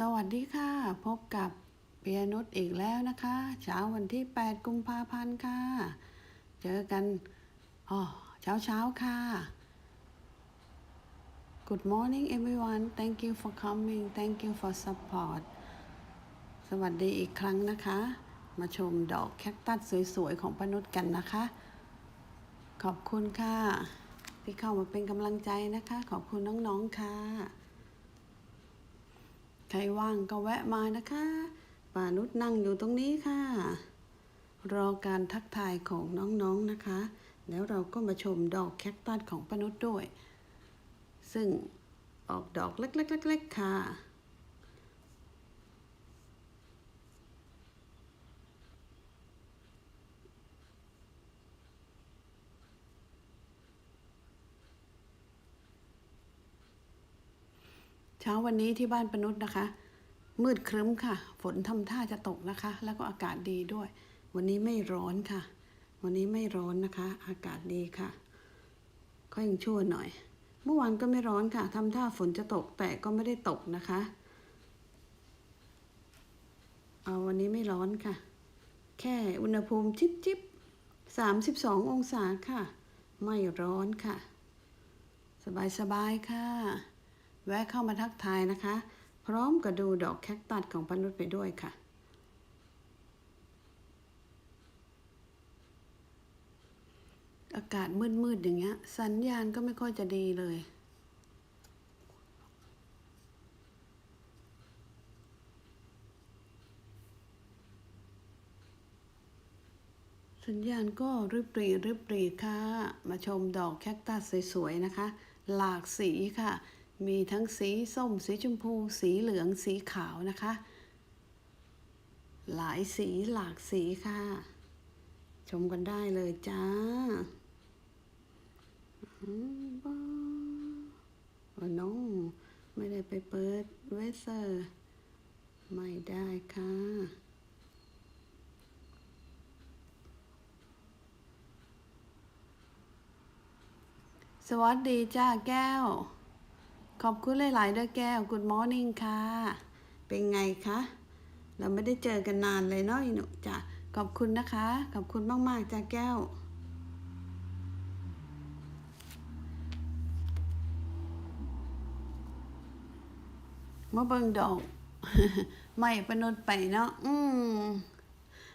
สวัสดีค่ะ พบกับเปียนุชอีกแล้วนะคะเช้าวันที่ 8 กุมภาพันธ์ค่ะ เจอกันอ๋อเช้าเช้าๆค่ะ Good morning everyone thank you for coming thank you for support สวัสดีอีกครั้งนะคะ มาชมดอกแคคตัสสวยๆ ของปนุษกันนะคะ ขอบคุณค่ะ ที่เข้ามาเป็นกำลังใจนะคะ ขอบคุณน้องๆค่ะ ครว่างก็แวะมานะคะป่านุชนั่งอยู่ตรงนี้ค่ะ รอการทักทายของน้องๆนนะคะ แล้วเราก็มาชมดอกแคคตัสของปานุชด้วย ซึ่งออกดอกเล็กๆๆๆค่ะ เช้าวันนี้ที่บ้านปนุษย์นะคะ มืดครึ้มค่ะ ฝนทำท่าจะตกนะคะ แล้วก็อากาศดีด้วย วันนี้ไม่ร้อนค่ะ วันนี้ไม่ร้อนนะคะ อากาศดีค่ะก็ยังชั่วหน่อย เมื่อวานก็ไม่ร้อนค่ะทำท่าฝนจะตกแต่ก็ไม่ได้ตกนะคะเอาวันนี้ไม่ร้อนค่ะ แค่อุณหภูมิจิบจิบสามสิบสององศาค่ะ ไม่ร้อนค่ะ สบายสบายค่ะ แวะเข้ามาทักทายนะคะ พร้อมกับดูดอกแคคตัสของปานุษไปด้วยค่ะ อากาศมืดๆอย่างเงี้ย สัญญาณก็ไม่ค่อยจะดีเลยสัญญาณก็ริบหรีริบหรีค่ะ มาชมดอกแคคตัสสวยๆนะคะ หลากสีค่ะ มีทั้งสีส้ม สีชมพู สีเหลือง สีขาวนะคะ หลายสีหลากสีค่ะ ชมกันได้เลยจ้าบ้าโอ้น้องไม่ได้ไปเปิดเวเซอร์ ไม่ได้ค่ะ สวัสดีจ้าแก้ว ขอบคุณหลายๆด้วยแก้ว Good morning ค่ะ เป็นไงคะ เราไม่ได้เจอกันนานเลยเนาะอีหนุจ้ะขอบคุณนะคะ ขอบคุณมาก ๆจ้าแก้วมาเบิ่งดอกไม่ประนดไปเนาะอืม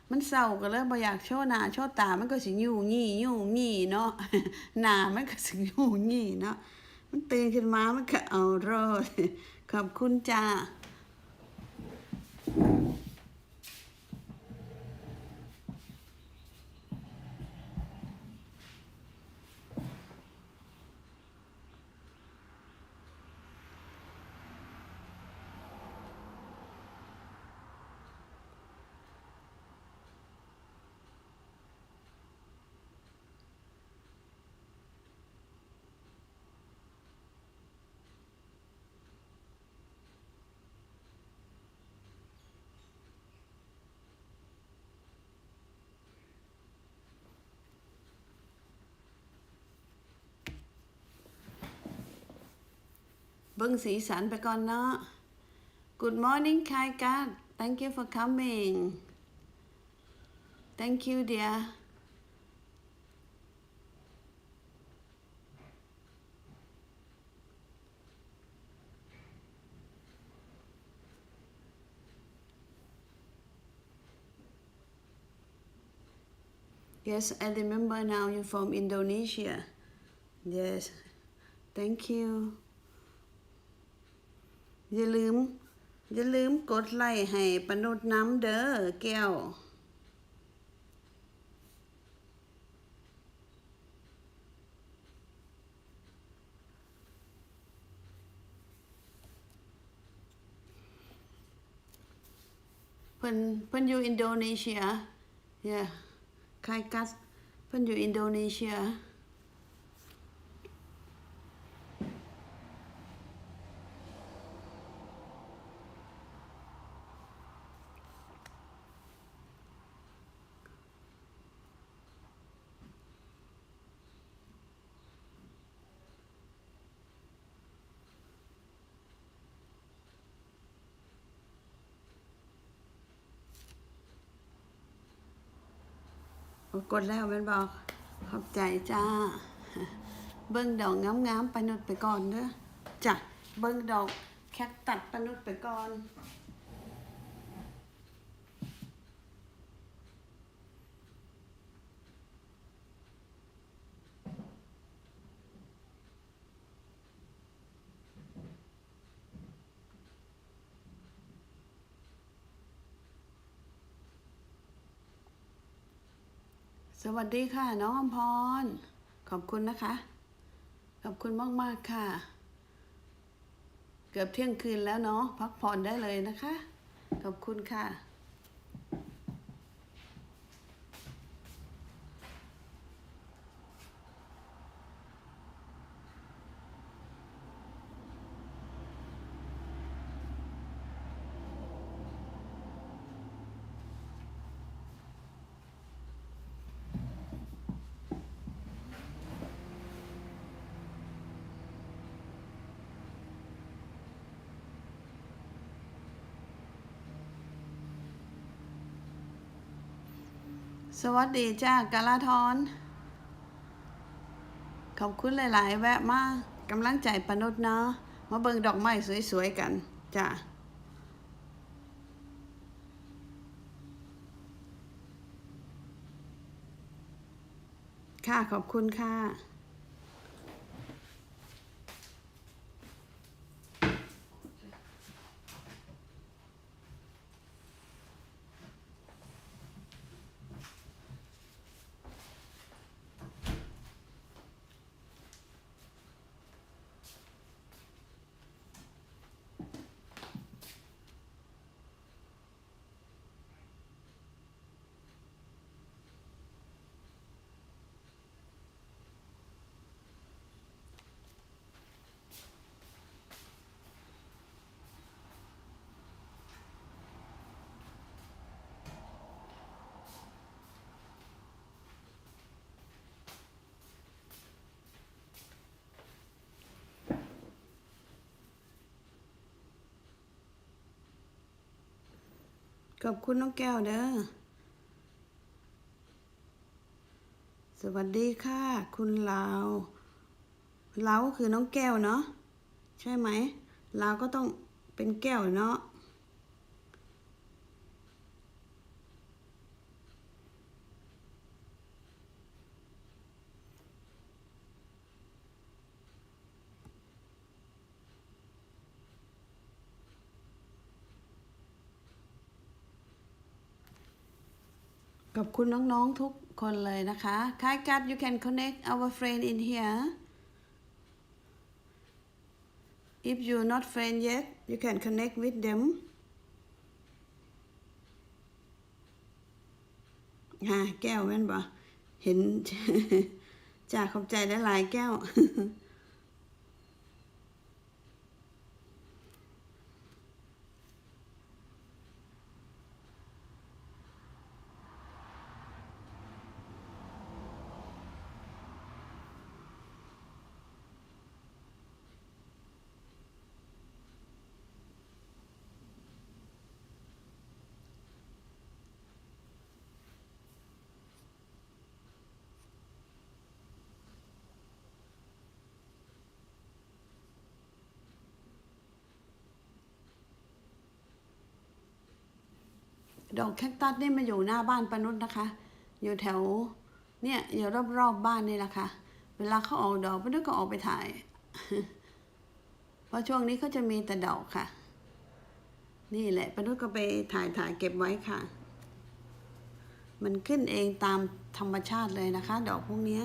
มันเศร้าก็เลยบ่อยากโชว์หน้าโชว์ตา มันก็สิยู่ยี่ยู่ยี่เนาะหน้ามันก็สิยู่ยี่เนาะ มันตื่นขึ้นมามันก็เอารอดขอบคุณจ้า เบิ่งสีสันไปก่อนเนาะ Good morning Kai Kat Thank you for coming Thank you dear Yes I remember now you're from Indonesia Yes Thank you อย่าลืม อย่าลืมกดไลค์ให้ปนุษน้ำเด้อแก้วเพิ่นเพิ่นอยู่อินโดนีเซีย yeah คายกัสเพิ่นอยู่อินโดนีเซีย กดแล้วมันบอกขอบใจจ้า เบิ้งดอกงามๆปนุดไปก่อนเด้อจ้ะเบิ้งดอกแคคตัดปนุดไปก่อน สวัสดีค่ะ น้องอมพร ขอบคุณนะคะ ขอบคุณมาก ๆ ค่ะ เกือบเที่ยงคืนแล้วเนาะพักผ่อนได้เลยนะคะ ขอบคุณค่ะ สวัสดีจ้ากาลาทอน ขอบคุณหลาย ๆ แวะมากำลังใจปนุษย์เนาะมาเบิ่งดอกไม้สวย ๆ กันจ้าค่ะ ขอบคุณค่ะ ขอบคุณน้องแก้วเด้อ สวัสดีค่ะ คุณลาวลาวก็คือน้องแก้วเนาะ ใช่ไหมลาวก็ต้องเป็นแก้วเนาะ ขอบคุณน้องๆทุกคนเลยนะคะ Hi God you can connect our friend in here if you not friend yet you can connect with them ฮะแก้วแม่นบ่เห็น จากขอบใจหลายๆแก้ว ดอกแคคตัสนี่มาอยู่หน้าบ้านปนุษนะคะ อยู่แถวเนี่ยอยู่รอบๆบบ้านนี่แหละค่ะ เวลาเขาออกดอกปนุษก็ออกไปถ่าย เพราะช่วงนี้เขาจะมีแต่ดอกค่ะ นี่แหละปนุษก็ไปถ่ายถ่ายเก็บไว้ค่ะ มันขึ้นเองตามธรรมชาติเลยนะคะ ดอกพวกนี้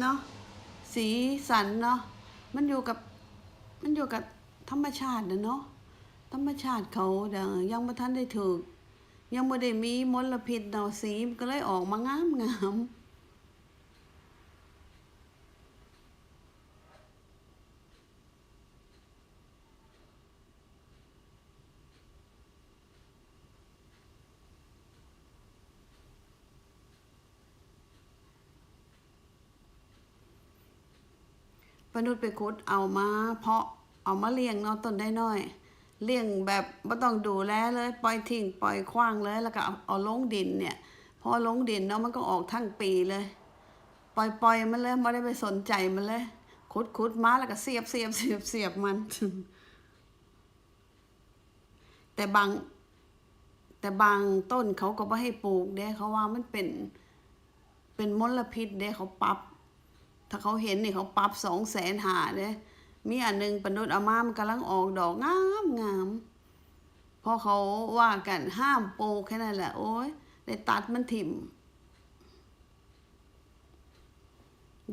เนาะสีสันเนาะมันอยู่กับมันอยู่กับธรรมชาตินะเนาะธรรมชาติเขาเดี๋ยวยังไม่ทันได้ถูกยังไม่ได้มีมลพิษเนาะสีก็เลยออกมางามงาม ปนุษย์ไปขุดเอามาเพาะเอามาเลี้ยงเนาะต้นได้น้อย เลี้ยงแบบไม่ต้องดูแลเลยปล่อยทิ้งปล่อยขว้างเลยแล้วก็เอาเอาลงดินเนี่ยพอลงดินเนาะมันก็ออกทั้งปีเลย ปล่อยปล่อยมันเลยไม่ได้ไปสนใจมันเลยขุดขุดมาแล้วก็เสียบเสียบเสียบเสียบมัน แต่บางแต่บางต้นเขาก็ไม่ให้ปลูกเด้เขาว่ามันเป็นเป็นมลพิษเด้เขาปรับ ถ้าเขาเห็นนี่เขาปรับสองแสนหาเลยมีอันหนึงปนุษย์อามามันกำลังออกดอกงามงามพอเขาว่ากันห้ามโปแค่นั้นแหละ โอ้ยได้ตัดมันถิ่ม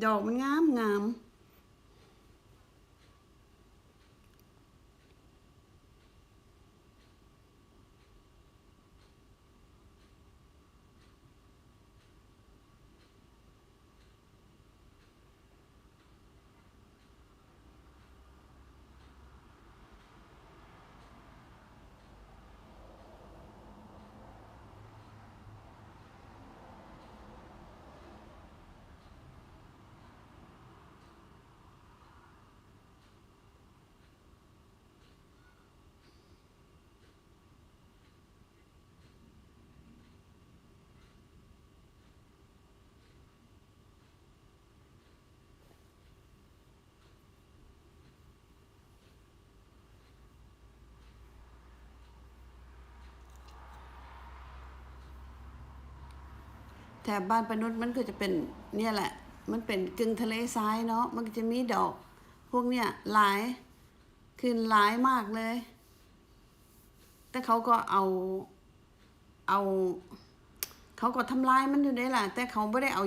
ดอกมันงามงาม แถบบ้านปนุษย์มันก็จะเป็นเนี่ยแหละ มันเป็นกึ่งทะเลทรายเนาะ มันก็จะมีดอก พวกเนี่ยหลายขึ้นหลายมากเลย แต่เขาก็เอาเอา เขาก็ทำลายมันอยู่ได้แหละ แต่เขาไม่ได้เอา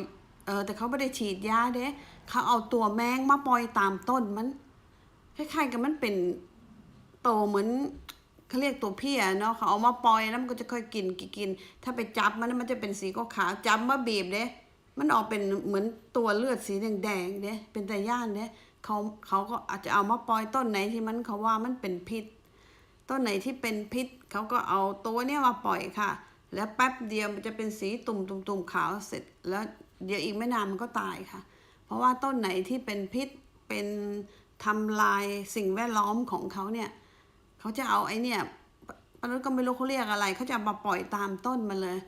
เออแต่เขาไม่ได้ฉีดยาเด้เขาเอาตัวแมงมาปล่อยตามต้นมันคล้ายๆกับมันเป็นโตเหมือน เขาเรียกตัวเพี้ยเนาะเขาเอามาปล่อยแล้วมันก็จะค่อยกินกินกินถ้าไปจับมันมันจะเป็นสีขาวจับมาบีบเด้มันออกเป็นเหมือนตัวเลือดสีแดงๆเด้เป็นแต่ย่านเด้เขาเขาก็อาจจะเอามาปล่อยต้นไหนที่มันเขาว่ามันเป็นพิษ ต้นไหนที่เป็นพิษเขาก็เอาตัวเนี้ยมาปล่อยค่ะ แล้วแป๊บเดียวมันจะเป็นสีตุ่มตุ่มตุ่มขาวเสร็จ แล้วเดี๋ยวอีกไม่นานมันก็ตายค่ะ เพราะว่าต้นไหนที่เป็นพิษเป็นทำลายสิ่งแวดล้อมของเขาเนี่ย เขาจะเอาไอ้เนี่ยปนุษย์ก็ไม่รู้เขาเรียกอะไร เขาจะมาปล่อยตามต้นมาเลย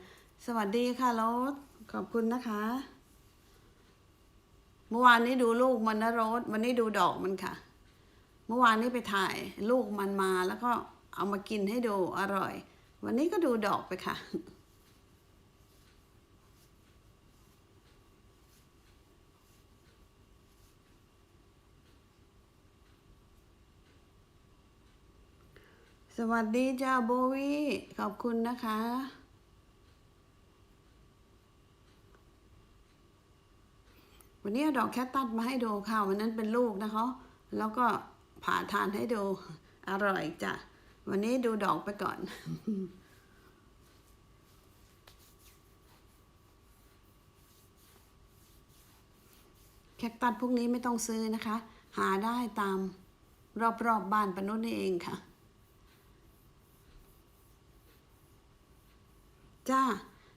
สวัสดีค่ะรถขอบคุณนะคะ เมื่อวานนี้ดูลูกมันนะรถวันนี้ดูดอกมันค่ะ เมื่อวานนี้ไปถ่ายลูกมันมาแล้วก็เอามากินให้ดูอร่อย วันนี้ก็ดูดอกไปค่ะ สวัสดีจ้าโบวี่ขอบคุณนะคะ วันนี้ดอกแคตตัสมาให้ดูค่ะ วันนั้นเป็นลูกนะคะแล้วก็ผ่าทานให้ดูอร่อยจ้ะ วันนี้ดูดอกไปก่อน แคคตัสพวกนี้ไม่ต้องซื้อนะคะ หาได้ตามรอบๆบบ้านปนุษย์นี่เองค่ะ จ้า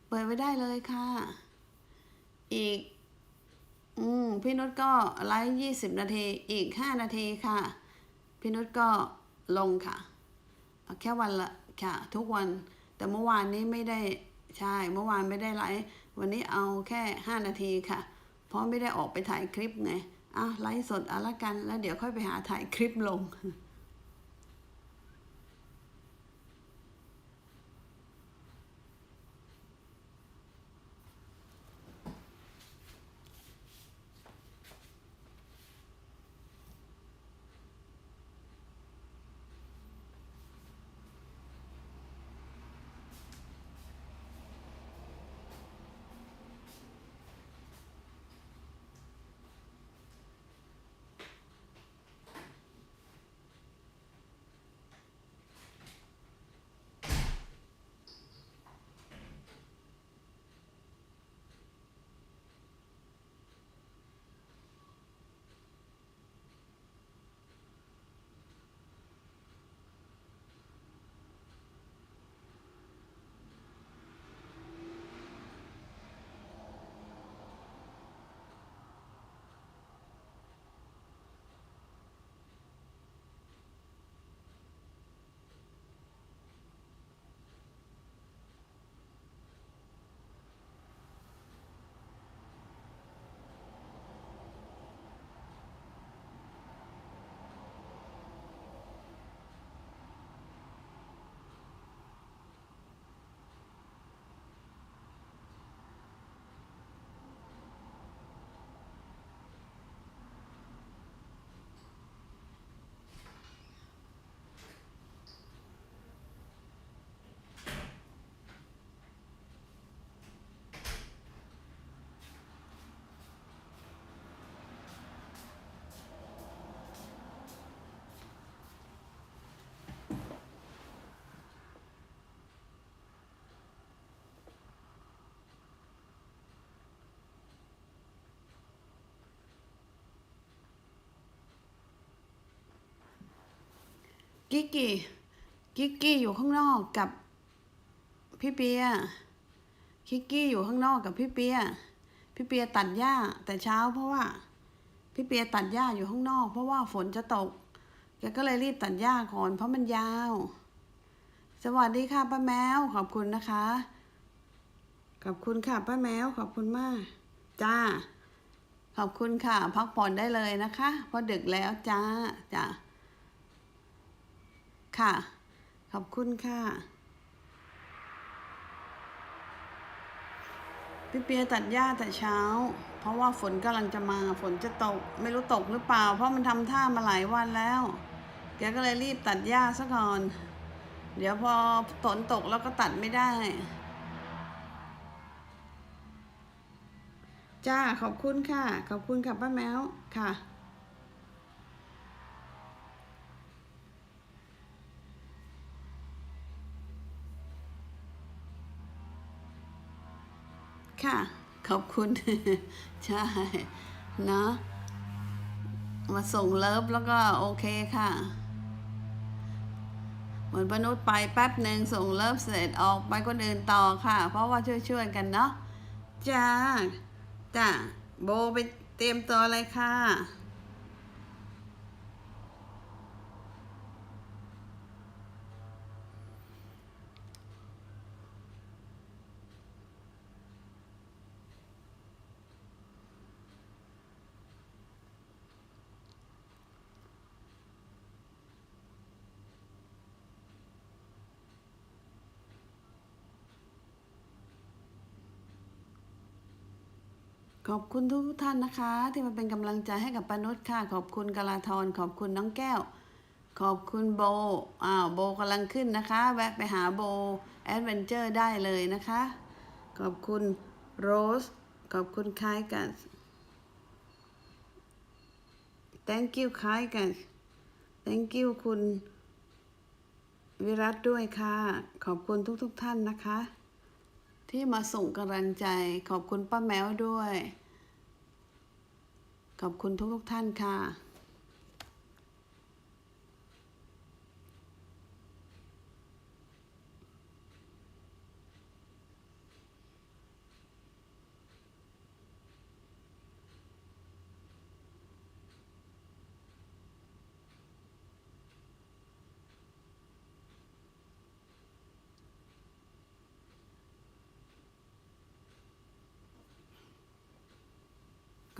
เปิดไว้ได้เลยค่ะ อีก อืมพี่นุชก็ไลฟ์ยี่สิบนาที อีกห้านาทีค่ะ พี่นุชก็ลงค่ะ แค่วันละค่ะ ทุกวัน แต่เมื่อวานนี้ไม่ได้ใช่ เมื่อวานไม่ได้ไลฟ์ วันนี้เอาแค่ห้านาทีค่ะ เพราะไม่ได้ออกไปถ่ายคลิปไงอะไลฟ์สดเอาละกัน แล้วเดี๋ยวค่อยไปหาถ่ายคลิปลง กิกกี้กิกกี้อยู่ข้างนอกกับพี่เปียกิกกี้อยู่ข้างนอกกับพี่เปียพี่เปียตัดหญ้าแต่เช้าเพราะว่า พี่เปียตัดหญ้าอยู่ข้างนอก เพราะว่าฝนจะตกแกก็เลยรีบตัดหญ้าก่อนเพราะมันยาว สวัสดีค่ะป้าแมวขอบคุณนะคะ ขอบคุณค่ะป้าแมวขอบคุณมาก จ้า ขอบคุณค่ะ พักผ่อนได้เลยนะคะ เพราะดึกแล้วจ้าจ้า ค่ะ ขอบคุณค่ะ พี่เปียตัดหญ้าแต่เช้า เพราะว่าฝนกำลังจะมา ฝนจะตก ไม่รู้ตกหรือเปล่า เพราะมันทำท่ามาหลายวันแล้ว แกก็เลยรีบตัดหญ้าซะก่อน เดี๋ยวพอฝนตกแล้วก็ตัดไม่ได้ จ้า ขอบคุณค่ะ ขอบคุณค่ะป้าแมวค่ะ ค่ะ ขอบคุณ ใช่เนาะมาส่งเลิฟแล้วก็โอเคค่ะ เหมือนมนุษย์ไปแป๊บหนึ่งส่งเลิฟเสร็จออกไปคนอื่นต่อค่ะ เพราะว่าช่วยๆกันเนาะจ้าจ้าโบไปเตรียมตัวเลยค่ะ ขอบคุณทุกท่านนะคะ ที่มาเป็นกำลังใจให้กับปานุชค่ะ ขอบคุณกาลาทรขอบคุณน้องแก้ว ขอบคุณโบอ้าวโบกำลังขึ้นนะคะ แวะไปหาโบแอดเวนเจอร์ได้เลยนะคะ ขอบคุณโรส ขอบคุณคายกัน thank you คายกัน thank you คุณวิรัตด้วยค่ะ ขอบคุณทุกๆทท่านนะคะ ที่มาส่งกำลังใจ ขอบคุณป้าแมวด้วย ขอบคุณทุกๆทท่านค่ะ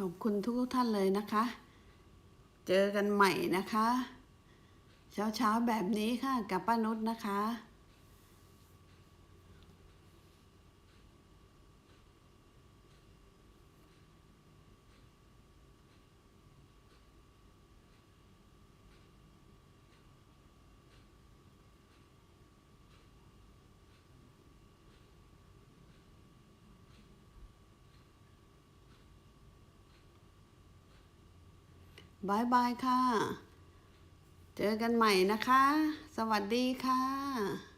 ขอบคุณทุกท่านเลยนะคะ เจอกันใหม่นะคะ เช้าเช้าๆแบบนี้ค่ะกับป้านุชนะคะ บายบายค่ะ เจอกันใหม่นะคะ สวัสดีค่ะ